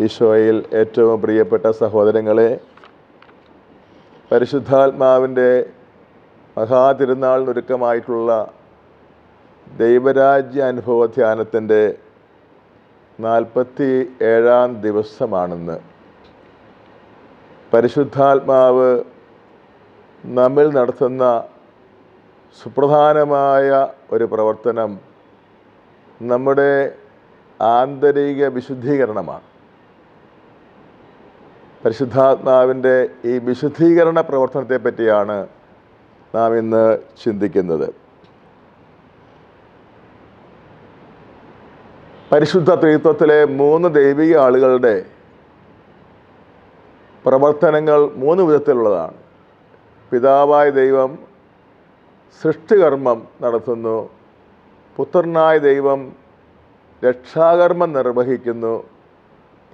ഈശോയിൽ ഏറ്റവും പ്രിയപ്പെട്ട സഹോദരങ്ങളെ പരിശുദ്ധാത്മാവിന്റെ മഹാതിരുനാളിനൊരുക്കമായിട്ടുള്ള ദൈവരാജ്യ അനുഭവ ധ്യാനത്തിന്റെ നാൽപ്പത്തി ഏഴാം ദിവസമാണെന്ന്. പരിശുദ്ധാത്മാവ് നമ്മിൽ നടത്തുന്ന സുപ്രധാനമായ ഒരു പ്രവർത്തനം നമ്മുടെ ആന്തരിക വിശുദ്ധീകരണമാണ്. പരിശുദ്ധാത്മാവിന്റെ ഈ വിശുദ്ധീകരണ പ്രവർത്തനത്തെ പറ്റിയാണ് നാം ഇന്ന് ചിന്തിക്കുന്നത്. പരിശുദ്ധ ത്രിത്വത്തിലെ മൂന്ന് ദൈവിക ആളുകളുടെ പ്രവർത്തനങ്ങൾ മൂന്ന് വിധത്തിലുള്ളതാണ്. പിതാവായ ദൈവം സൃഷ്ടികർമ്മം നടത്തുന്നു പുത്രനായ ദൈവം രക്ഷാകർമ്മം നിർവഹിക്കുന്നു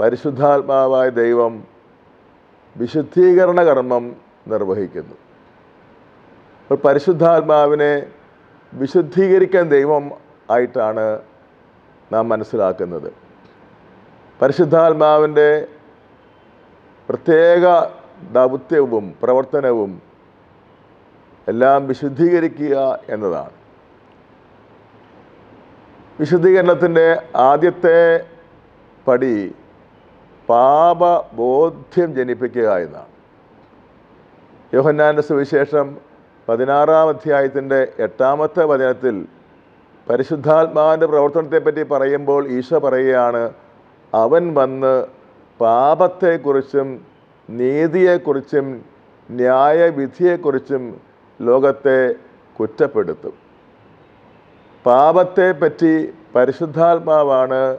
പരിശുദ്ധാത്മാവായ ദൈവം വിശുദ്ധീകരണ കർമ്മം നിർവഹിക്കുന്നു. അപ്പോൾ പരിശുദ്ധാത്മാവിനെ വിശുദ്ധീകരിക്കാൻ ദൈവം ആയിട്ടാണ് നാം മനസ്സിലാക്കുന്നത്. പരിശുദ്ധാത്മാവിന്റെ പ്രത്യേക ദൗത്യവും പ്രവർത്തനവും എല്ലാം വിശുദ്ധീകരിക്കുക എന്നതാണ്. വിശുദ്ധീകരണത്തിന്റെ ആദ്യത്തെ പടി പാപബോധ്യം ജനിപ്പിക്കുക എന്നാണ്. യോഹന്നാന്റെ സുവിശേഷം പതിനാറാം അധ്യായത്തിന്റെ എട്ടാമത്തെ വചനത്തിൽ പരിശുദ്ധാത്മാവിന്റെ പ്രവർത്തനത്തെപ്പറ്റി പറയുമ്പോൾ ഈശോ പറയുകയാണ് അവൻ വന്ന് പാപത്തെക്കുറിച്ചും നീതിയെക്കുറിച്ചും ന്യായവിധിയെക്കുറിച്ചും ലോകത്തെ കുറ്റപ്പെടുത്തും. പാപത്തെപ്പറ്റി പരിശുദ്ധാത്മാവാണ്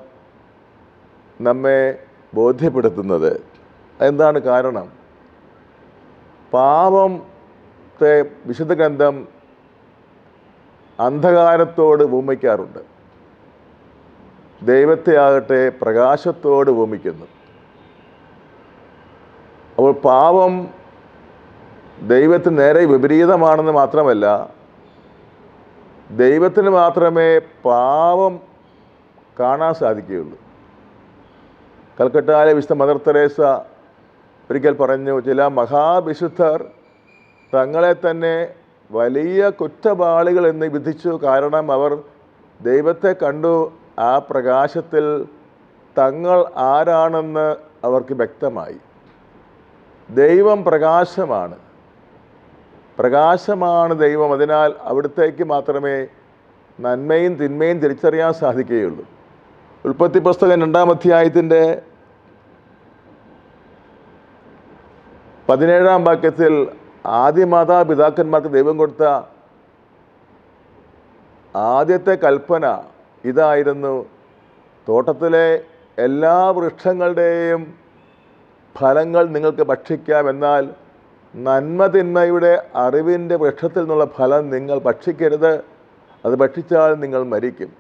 നമ്മെ ബോധ്യപ്പെടുത്തുന്നത്. എന്താണ് കാരണം? പാപത്തെ വിശുദ്ധ ഗ്രന്ഥം അന്ധകാരത്തോട് ഭൂമിക്കാറുണ്ട് ദൈവത്തെ ആകട്ടെ പ്രകാശത്തോട് ഭൂമിക്കുന്നു അപ്പോൾ പാപം ദൈവത്തിന് നേരെ വിപരീതമാണെന്ന് മാത്രമല്ല ദൈവത്തിന് മാത്രമേ പാപം കാണാൻ സാധിക്കുകയുള്ളൂ. കൽക്കട്ടയിലെ വിശുദ്ധ മദർ തെരേസ ഒരിക്കൽ പറഞ്ഞു ചില മഹാവിശുദ്ധർ തങ്ങളെ തന്നെ വലിയ കുറ്റവാളികൾ എന്ന് വിധിച്ചു. കാരണം അവർ ദൈവത്തെ കണ്ടു. ആ പ്രകാശത്തിൽ തങ്ങൾ ആരാണെന്ന് അവർക്ക് വ്യക്തമായി. ദൈവം പ്രകാശമാണ്. പ്രകാശമാണ് ദൈവം. അതിനാൽ അവിടത്തേക്ക് മാത്രമേ നന്മയും തിന്മയും തിരിച്ചറിയാൻ സാധിക്കുകയുള്ളൂ. ഉൽപ്പത്തി പുസ്തകം രണ്ടാം അധ്യായത്തിന്റെ പതിനേഴാം വാക്യത്തിൽ ആദ്യ മാതാപിതാക്കന്മാർക്ക് ദൈവം കൊടുത്ത ആദ്യത്തെ കൽപ്പന ഇതായിരുന്നു തോട്ടത്തിലെ എല്ലാ വൃക്ഷങ്ങളുടെയും ഫലങ്ങൾ നിങ്ങൾക്ക് ഭക്ഷിക്കാം എന്നാൽ നന്മതിന്മയുടെ അറിവിന്റെ വൃക്ഷത്തിൽ നിന്നുള്ള ഫലം നിങ്ങൾ ഭക്ഷിക്കരുത്. അത് ഭക്ഷിച്ചാൽ നിങ്ങൾ മരിക്കും.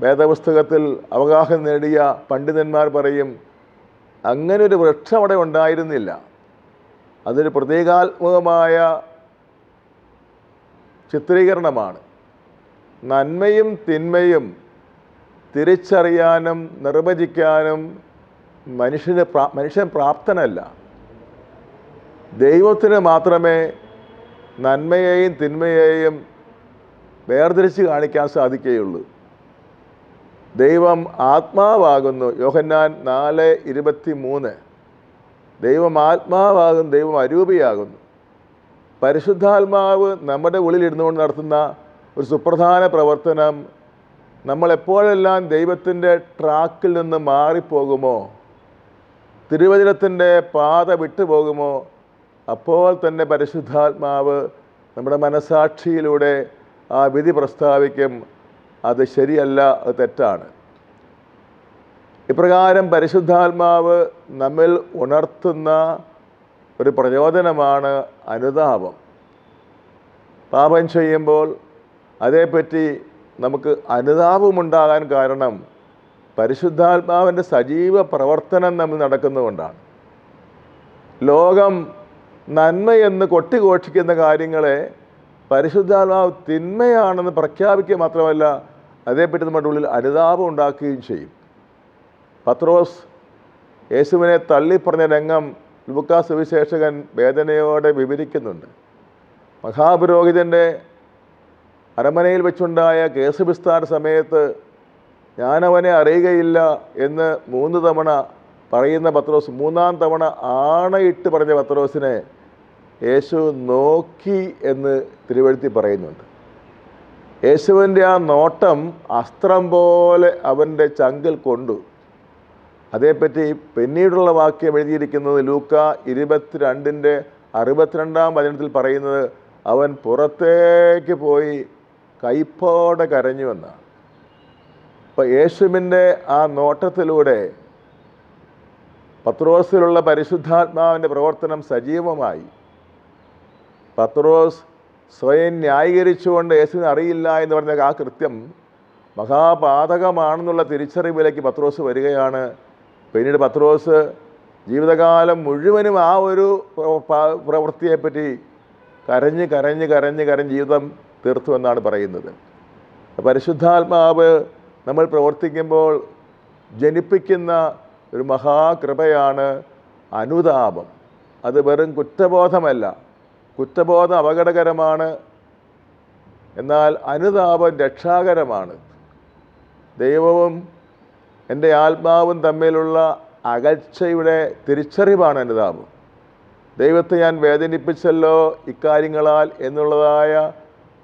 വേദപുസ്തകത്തിൽ അവഗാഹം നേടിയ പണ്ഡിതന്മാർ പറയും അങ്ങനെ ഒരു വൃക്ഷം അവിടെ ഉണ്ടായിരുന്നില്ല. അതൊരു പ്രതീകാത്മകമായ ചിത്രീകരണമാണ്. നന്മയും തിന്മയും തിരിച്ചറിയാനും നിർവചിക്കാനും മനുഷ്യന് പ്രാ മനുഷ്യൻ പ്രാപ്തനല്ല. ദൈവത്തിന് മാത്രമേ നന്മയെയും തിന്മയെയും വേർതിരിച്ച് കാണിക്കാൻ സാധിക്കുകയുള്ളൂ. ദൈവം ആത്മാവാകുന്നു. യോഹന്നാൻ നാല് ഇരുപത്തി മൂന്ന് ദൈവം ആത്മാവാകുന്നു ദൈവം അരൂപിയാകുന്നു. പരിശുദ്ധാത്മാവ് നമ്മുടെ ഉള്ളിൽ ഇരുന്നുകൊണ്ട് നടത്തുന്ന ഒരു സുപ്രധാന പ്രവർത്തനം നമ്മളെപ്പോഴെല്ലാം ദൈവത്തിന്റെ ട്രാക്കിൽ നിന്ന് മാറിപ്പോകുമോ? തിരുവചനത്തിന്റെ പാത വിട്ടുപോകുമോ? അപ്പോൾ തന്നെ പരിശുദ്ധാത്മാവ് നമ്മുടെ മനസാക്ഷിയിലൂടെ ആ വിധി പ്രസ്താവിക്കും. അത് ശരിയല്ല അത് തെറ്റാണ്. ഇപ്രകാരം പരിശുദ്ധാത്മാവ് നമ്മിൽ ഉണർത്തുന്ന ഒരു പ്രചോദനമാണ് അനുതാപം. പാപം ചെയ്യുമ്പോൾ അതേപ്പറ്റി നമുക്ക് അനുതാപമുണ്ടാകാൻ കാരണം പരിശുദ്ധാത്മാവിന്റെ സജീവ പ്രവർത്തനം നമ്മൾ നടക്കുന്നതുകൊണ്ടാണ്. ലോകം നന്മയെന്ന് കൊട്ടിഘോഷിക്കുന്ന കാര്യങ്ങളെ പരിശുദ്ധാത്മാവ് തിന്മയാണെന്ന് പ്രഖ്യാപിക്കുക മാത്രമല്ല അതേപ്പറ്റി നമ്മുടെ ഉള്ളിൽ അനുതാപം ഉണ്ടാക്കുകയും ചെയ്യും. പത്രോസ് യേശുവിനെ തള്ളിപ്പറഞ്ഞ രംഗം ലൂക്കാ സുവിശേഷകൻ വേദനയോടെ വിവരിക്കുന്നുണ്ട്. മഹാപുരോഹിതന്റെ അരമനയിൽ വെച്ചുണ്ടായ കേസ് വിസ്താര സമയത്ത് ഞാനവനെ അറിയുകയില്ല എന്ന് മൂന്ന് തവണ പറയുന്ന പത്രോസ് മൂന്നാം തവണ ആണയിട്ട് പറഞ്ഞ പത്രോസിനെ യേശു നോക്കി എന്ന് തിരുവഴുത്തി പറയുന്നുണ്ട്. യേശുവിന്റെ ആ നോട്ടം അസ്ത്രം പോലെ അവന്റെ ചങ്കിൽ കൊണ്ടു. അതേപ്പറ്റി പിന്നീടുള്ള വാക്യം എഴുതിയിരിക്കുന്നത് ലൂക്ക ഇരുപത്തിരണ്ടിന്റെ അറുപത്തിരണ്ടാം വചനത്തിൽ പറയുന്നത് അവൻ പുറത്തേക്ക് പോയി കൈപ്പോടെ കരഞ്ഞു എന്നാണ്. അപ്പോൾ യേശുവിന്റെ ആ നോട്ടത്തിലൂടെ പത്രോസിലുള്ള പരിശുദ്ധാത്മാവിന്റെ പ്രവർത്തനം സജീവമായി. പത്രോസ് സ്വയം ന്യായീകരിച്ചുകൊണ്ട് യേശുവിനെ അറിയില്ല എന്ന് പറഞ്ഞ ആ കൃത്യം മഹാപാതകമാണെന്നുള്ള തിരിച്ചറിവിലേക്ക് പത്രോസ് വരികയാണ്. പിന്നീട് പത്രോസ് ജീവിതകാലം മുഴുവനും ആ ഒരു പ്രവൃത്തിയെപ്പറ്റി കരഞ്ഞ് കരഞ്ഞ് കരഞ്ഞ് കരഞ്ഞ് ജീവിതം തീർത്തു എന്നാണ് പറയുന്നത്. പരിശുദ്ധാത്മാവ് നമ്മൾ പ്രവർത്തിക്കുമ്പോൾ ജനിപ്പിക്കുന്ന ഒരു മഹാകൃപയാണ് അനുതാപം. അത് വെറും കുറ്റബോധമല്ല. കുറ്റബോധം അപകടകരമാണ്. എന്നാൽ അനുതാപം രക്ഷാകരമാണ്. ദൈവവും എന്റെ ആത്മാവും തമ്മിലുള്ള അകൽച്ചയുടെ തിരിച്ചറിവാണ് അനുതാപം. ദൈവത്തെ ഞാൻ വേദനിപ്പിച്ചല്ലോ ഇക്കാര്യങ്ങളാൽ എന്നുള്ളതായ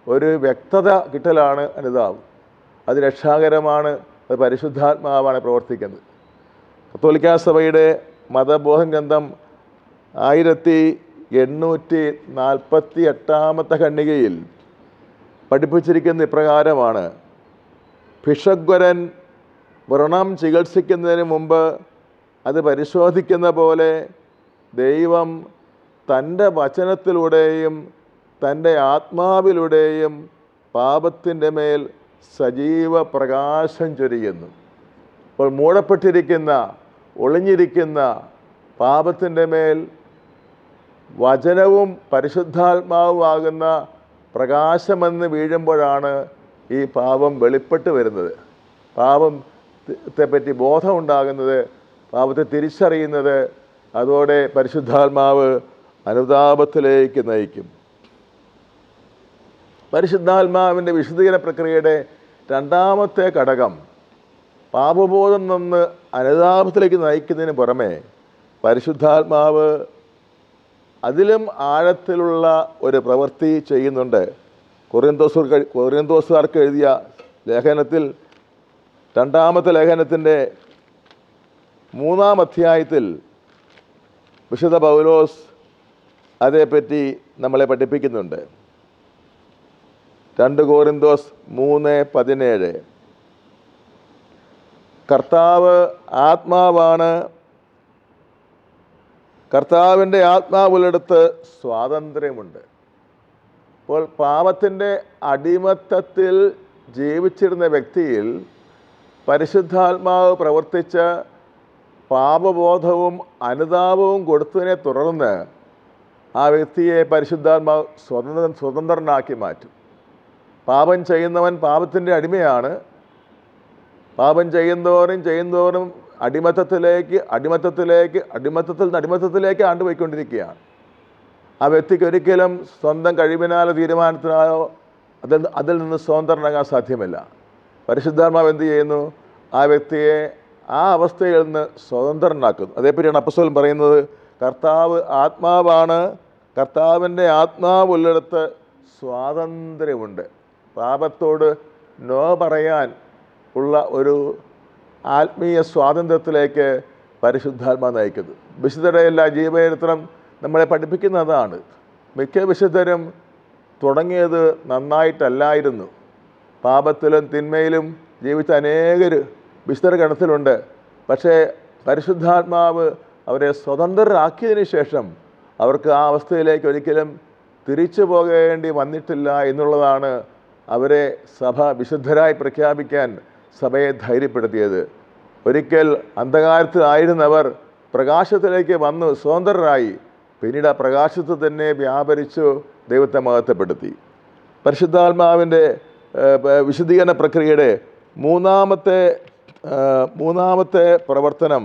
ഒരു വ്യക്തത കിട്ടലാണ് അനുതാപം. അത് രക്ഷാകരമാണ് അത് പരിശുദ്ധാത്മാവാണ് പ്രവർത്തിക്കുന്നത്. കത്തോലിക്കാ സഭയുടെ മതബോധം ഗ്രന്ഥം ആയിരത്തി എണ്ണൂറ്റി നാൽപ്പത്തി എട്ടാമത്തെ ഖണ്ഡികയിൽ പഠിപ്പിച്ചിരിക്കുന്ന ഇപ്രകാരമാണ്. ഭിഷഗ്വരൻ വ്രണം ചികിത്സിക്കുന്നതിന് മുമ്പ് അത് പരിശോധിക്കുന്ന പോലെ ദൈവം തന്റെ വചനത്തിലൂടെയും തന്റെ ആത്മാവിലൂടെയും പാപത്തിന്റെ മേൽ സജീവ പ്രകാശം ചൊരിയുന്നു. അപ്പോൾ മൂടപ്പെട്ടിരിക്കുന്ന ഒളിഞ്ഞിരിക്കുന്ന പാപത്തിന്റെ മേൽ വചനവും പരിശുദ്ധാത്മാവുമാകുന്ന പ്രകാശമെന്ന് വീഴുമ്പോഴാണ് ഈ പാപം വെളിപ്പെട്ട് വരുന്നത്. പാപം ത്തെപ്പറ്റി ബോധമുണ്ടാകുന്നത് പാപത്തെ തിരിച്ചറിയുന്നത് അതോടെ പരിശുദ്ധാത്മാവ് അനുതാപത്തിലേക്ക് നയിക്കും. പരിശുദ്ധാത്മാവിന്റെ വിശുദ്ധീകരണ പ്രക്രിയയുടെ രണ്ടാമത്തെ ഘടകം പാപബോധം നിന്ന് അനുതാപത്തിലേക്ക് നയിക്കുന്നതിന് പുറമെ പരിശുദ്ധാത്മാവ് അതിലും ആഴത്തിലുള്ള ഒരു പ്രവൃത്തി ചെയ്യുന്നുണ്ട്. കൊറിയന്തോസ് കൊറിയന്തോസുകാർക്ക് എഴുതിയ ലേഖനത്തിൽ രണ്ടാമത്തെ ലേഖനത്തിന്റെ മൂന്നാം അധ്യായത്തിൽ വിശുദ്ധ പൗലോസ് അതേപ്പറ്റി നമ്മളെ പഠിപ്പിക്കുന്നുണ്ട്. രണ്ട് കോറിന്തോസ് മൂന്ന് പതിനേഴ്. കർത്താവ് ആത്മാവാണ് കർത്താവിന്റെ ആത്മാവിലെടുത്ത് സ്വാതന്ത്ര്യമുണ്ട്. അപ്പോൾ പാപത്തിന്റെ അടിമത്തത്തിൽ ജീവിച്ചിരുന്ന വ്യക്തിയിൽ പരിശുദ്ധാത്മാവ് പ്രവർത്തിച്ച പാപബോധവും അനുതാപവും കൊടുത്തതിനെ തുടർന്ന് ആ വ്യക്തിയെ പരിശുദ്ധാത്മാവ് സ്വതന്ത്ര സ്വതന്ത്രനാക്കി മാറ്റും. പാപം ചെയ്യുന്നവൻ പാപത്തിന്റെ അടിമയാണ്. പാപം ചെയ്യുന്നവരും ചെയ്യുന്തോറും അടിമത്തത്തിലേക്ക് അടിമത്തത്തിലേക്ക് അടിമത്തത്തിൽ നിന്ന് അടിമത്തത്തിലേക്ക് ആണ്ടുപോയിക്കൊണ്ടിരിക്കുകയാണ് ആ വ്യക്തിക്ക് ഒരിക്കലും സ്വന്തം കഴിവിനാലോ തീരുമാനത്തിനാലോ അതിൽ അതിൽ നിന്ന് സ്വതന്ത്രനാകാൻ സാധ്യമല്ല. പരിശുദ്ധാത്മാവ് എന്ത് ചെയ്യുന്നു? ആ വ്യക്തിയെ ആ അവസ്ഥയിൽ നിന്ന് സ്വതന്ത്രനാക്കുന്നു. അതേപ്പറ്റിയാണ് അപ്പസ്വലം പറയുന്നത് കർത്താവ് ആത്മാവാണ് കർത്താവിന്റെ ആത്മാവ് ഉള്ളിടത്ത് സ്വാതന്ത്ര്യമുണ്ട്. പാപത്തോട് നോ പറയാൻ ഉള്ള ഒരു ആത്മീയ സ്വാതന്ത്ര്യത്തിലേക്ക് പരിശുദ്ധാത്മാ നയിക്കുന്നത്. വിശുദ്ധരുടെ എല്ലാ ജീവചരിത്രം നമ്മളെ പഠിപ്പിക്കുന്നതാണ്. മിക്ക വിശുദ്ധരും തുടങ്ങിയത് നന്നായിട്ടല്ലായിരുന്നു. പാപത്തിലും തിന്മയിലും ജീവിച്ച അനേകർ വിശുദ്ധർ ഗണത്തിലുണ്ട്. പക്ഷേ പരിശുദ്ധാത്മാവ് അവരെ സ്വതന്ത്രരാക്കിയതിന് ശേഷം അവർക്ക് ആ അവസ്ഥയിലേക്ക് ഒരിക്കലും തിരിച്ചു പോകേണ്ടി വന്നിട്ടില്ല എന്നുള്ളതാണ് അവരെ സഭ വിശുദ്ധരായി പ്രഖ്യാപിക്കാൻ സഭയെ ധൈര്യപ്പെടുത്തിയത്. ഒരിക്കൽ അന്ധകാരത്തിലായിരുന്നവർ പ്രകാശത്തിലേക്ക് വന്ന് സ്വതന്ത്രരായി പിന്നീട് ആ പ്രകാശത്ത് തന്നെ വ്യാപരിച്ചു ദൈവത്തെ മഹത്വപ്പെടുത്തി. പരിശുദ്ധാത്മാവിന്റെ വിശദീകരണ പ്രക്രിയയുടെ മൂന്നാമത്തെ മൂന്നാമത്തെ പ്രവർത്തനം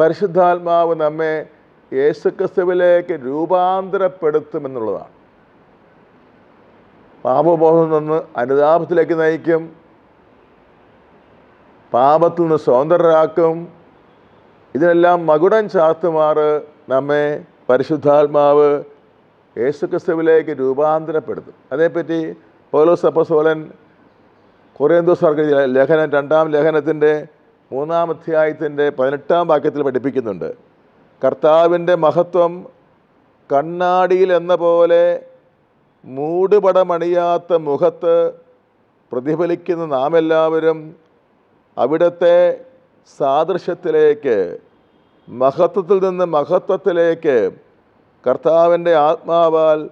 പരിശുദ്ധാത്മാവ് നമ്മെ യേശുക്രിസ്തുവിലേക്ക് രൂപാന്തരപ്പെടുത്തുമെന്നുള്ളതാണ്. പാപബോധം നിന്ന് അനുതാപത്തിലേക്ക് നയിക്കും. പാപത്തിൽ നിന്ന് സ്വതന്ത്രരാക്കും. ഇതിനെല്ലാം മകുടം ചാത്തുമാറ് നമ്മെ പരിശുദ്ധാത്മാവ് യേശുക്രിസ്തുവിലേക്ക് രൂപാന്തരപ്പെടുത്തും. അതേപ്പറ്റി പൗലോസ് അപ്പസോലൻ കൊറിയന്തോസ് ലേഖനം രണ്ടാം ലേഖനത്തിന്റെ മൂന്നാം അധ്യായത്തിന്റെ പതിനെട്ടാം വാക്യത്തിൽ പഠിപ്പിക്കുന്നുണ്ട്. കർത്താവിന്റെ മഹത്വം കണ്ണാടിയിൽ എന്ന പോലെ മൂടുപടമണിയാത്ത മുഖത്ത് പ്രതിഫലിക്കുന്ന നാം എല്ലാവരും അവിടുത്തെ സാദൃശ്യത്തിലേക്ക് മഹത്വത്തിൽ നിന്ന് മഹത്വത്തിലേക്ക് കർത്താവിന്റെ ആത്മാവാൽ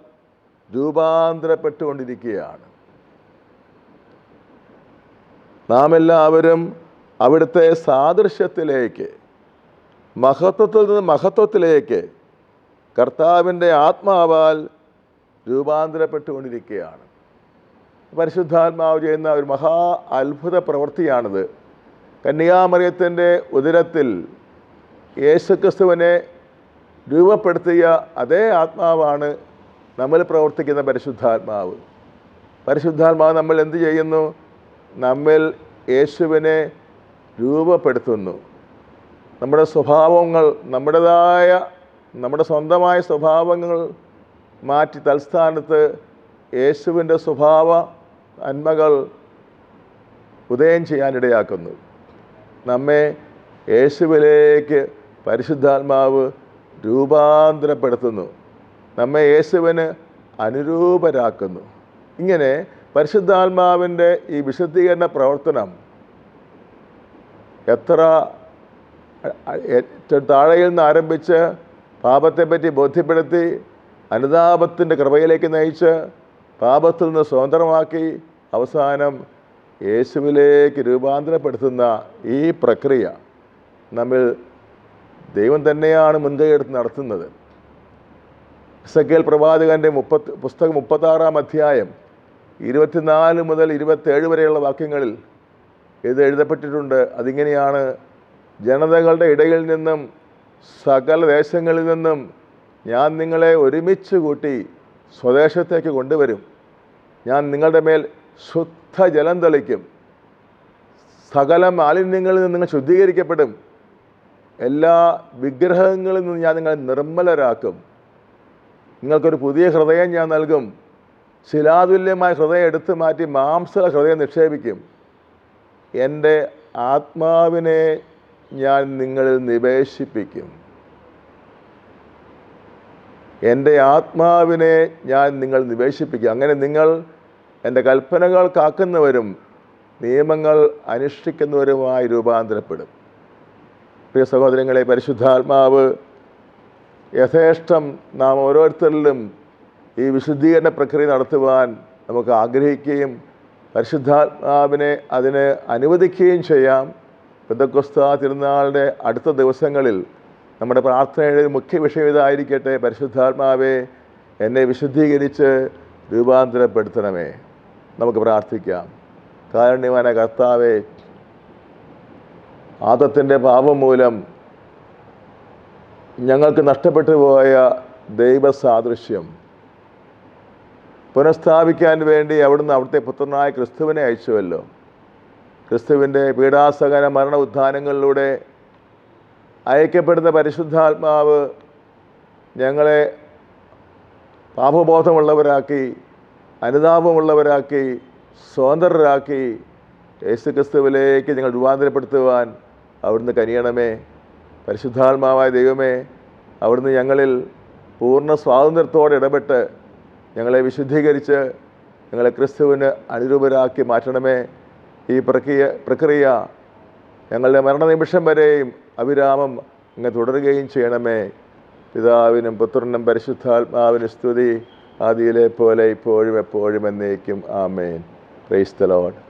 രൂപാന്തരപ്പെട്ടുകൊണ്ടിരിക്കുകയാണ്. നാം എല്ലാവരും അവിടുത്തെ സാദൃശ്യത്തിലേക്ക് മഹത്വത്തിൽ നിന്ന് മഹത്വത്തിലേക്ക് കർത്താവിന്റെ ആത്മാവാൽ രൂപാന്തരപ്പെട്ടുകൊണ്ടിരിക്കുകയാണ്. പരിശുദ്ധാത്മാവ് ചെയ്യുന്ന ഒരു മഹാ അത്ഭുത പ്രവൃത്തിയാണിത്. കന്യാമറിയത്തിന്റെ ഉദരത്തിൽ യേശുക്രിസ്തുവിനെ രൂപപ്പെടുത്തിയ അതേ ആത്മാവാണ് നമ്മൾ പ്രവർത്തിക്കുന്ന പരിശുദ്ധാത്മാവ്. പരിശുദ്ധാത്മാവ് നമ്മൾ എന്ത് ചെയ്യുന്നു? നമ്മൾ യേശുവിനെ രൂപപ്പെടുത്തുന്നു. നമ്മുടെ സ്വഭാവങ്ങൾ നമ്മുടേതായ നമ്മുടെ സ്വന്തമായ സ്വഭാവങ്ങൾ മാറ്റി തൽസ്ഥാനത്ത് യേശുവിന്റെ സ്വഭാവ നന്മകൾ ഉദയം ചെയ്യാനിടയാക്കുന്നു. നമ്മെ യേശുവിലേക്ക് പരിശുദ്ധാത്മാവ് രൂപാന്തരപ്പെടുത്തുന്നു. നമ്മെ യേശുവിന് അനുരൂപരാക്കുന്നു. ഇങ്ങനെ പരിശുദ്ധാത്മാവിന്റെ ഈ വിശുദ്ധീകരണ പ്രവർത്തനം എത്ര താഴെയിൽ നിന്ന് ആരംഭിച്ച് പാപത്തെപ്പറ്റി ബോധ്യപ്പെടുത്തി അനുതാപത്തിന്റെ കൃപയിലേക്ക് നയിച്ച് പാപത്തിൽ നിന്ന് സ്വതന്ത്രമാക്കി അവസാനം യേശുവിലേക്ക് രൂപാന്തരപ്പെടുത്തുന്ന ഈ പ്രക്രിയ നമ്മിൽ ദൈവം തന്നെയാണ് മുൻകൈ എടുത്ത് നടത്തുന്നത്. സഖേൽ പ്രവാചകന്റെ മുപ്പത്ത് പുസ്തകം മുപ്പത്താറാം അധ്യായം ഇരുപത്തിനാല് മുതൽ ഇരുപത്തേഴ് വരെയുള്ള വാക്യങ്ങളിൽ ഇത് എഴുതപ്പെട്ടിട്ടുണ്ട്. അതിങ്ങനെയാണ് ജനതകളുടെ ഇടയിൽ നിന്നും സകല ദേശങ്ങളിൽ നിന്നും ഞാൻ നിങ്ങളെ ഒരുമിച്ച് കൂട്ടി സ്വദേശത്തേക്ക് കൊണ്ടുവരും. ഞാൻ നിങ്ങളുടെ മേൽ ശുദ്ധജലം തെളിക്കും. സകല മാലിന്യങ്ങളിൽ നിന്ന് നിങ്ങൾ ശുദ്ധീകരിക്കപ്പെടും. എല്ലാ വിഗ്രഹങ്ങളിൽ നിന്ന് ഞാൻ നിങ്ങളെ നിർമ്മലരാക്കും. നിങ്ങൾക്കൊരു പുതിയ ഹൃദയം ഞാൻ നൽകും. ശിലാതുല്യമായ ഹൃദയം എടുത്തു മാറ്റി മാംസ ഹൃദയം നിക്ഷേപിക്കും. എന്റെ ആത്മാവിനെ ഞാൻ നിങ്ങളിൽ നിവേശിപ്പിക്കും. എന്റെ ആത്മാവിനെ ഞാൻ നിങ്ങൾ നിവേശിപ്പിക്കും. അങ്ങനെ നിങ്ങൾ എന്റെ കൽപ്പനകൾ കാക്കുന്നവരും നിയമങ്ങൾ അനുഷ്ഠിക്കുന്നവരുമായി രൂപാന്തരപ്പെടും. പ്രിയ സഹോദരങ്ങളെ പരിശുദ്ധാത്മാവ് യഥേഷ്ടം നാം ഓരോരുത്തരിലും ഈ വിശുദ്ധീകരണ പ്രക്രിയ നടത്തുവാൻ നമുക്ക് ആഗ്രഹിക്കുകയും പരിശുദ്ധാത്മാവിനെ അതിന് അനുവദിക്കുകയും ചെയ്യാം. പെന്തക്കൊസ്ത തിരുനാളിന്റെ അടുത്ത ദിവസങ്ങളിൽ നമ്മുടെ പ്രാർത്ഥനയുടെ മുഖ്യ വിഷയം ഇതായിരിക്കട്ടെ. പരിശുദ്ധാത്മാവെ എന്നെ വിശുദ്ധീകരിച്ച് രൂപാന്തരപ്പെടുത്തണമേ. നമുക്ക് പ്രാർത്ഥിക്കാം. കാരുണ്യവാന കർത്താവെ ആദത്തിന്റെ പാപം മൂലം ഞങ്ങൾക്ക് നഷ്ടപ്പെട്ടു പോയ ദൈവസാദൃശ്യം പുനഃസ്ഥാപിക്കാൻ വേണ്ടി അവിടുന്ന് അവിടുത്തെ പുത്രനായ ക്രിസ്തുവിനെ അയച്ചുവല്ലോ. ക്രിസ്തുവിന്റെ പീഡാസകന മരണ ഉത്ഥാനങ്ങളിലൂടെ അയക്കപ്പെടുന്ന പരിശുദ്ധാത്മാവ് ഞങ്ങളെ പാപബോധമുള്ളവരാക്കി അനുതാപമുള്ളവരാക്കി സ്വതന്ത്രരാക്കി യേശു ക്രിസ്തുവിലേക്ക് ഞങ്ങൾ രൂപാന്തരപ്പെടുത്തുവാൻ അവിടുന്ന് കനിയണമേ. പരിശുദ്ധാത്മാവായ ദൈവമേ അവിടുന്ന് ഞങ്ങളിൽ പൂർണ സ്വാതന്ത്ര്യത്തോടെ ഇടപെട്ട് ഞങ്ങളെ വിശുദ്ധീകരിച്ച് ഞങ്ങളെ ക്രിസ്തുവിന് അനുരൂപരാക്കി മാറ്റണമേ. ഈ പ്രക്രിയ പ്രക്രിയ ഞങ്ങളുടെ മരണനിമിഷം വരെയും അവിരാമം അങ്ങ് തുടരുകയും ചെയ്യണമേ. പിതാവിനും പുത്രനും പരിശുദ്ധാത്മാവിനും സ്തുതി ആദിയിലെ പോലെ ഇപ്പോഴും എപ്പോഴും എന്നേക്കും. ആമേൻ. ലോഡ്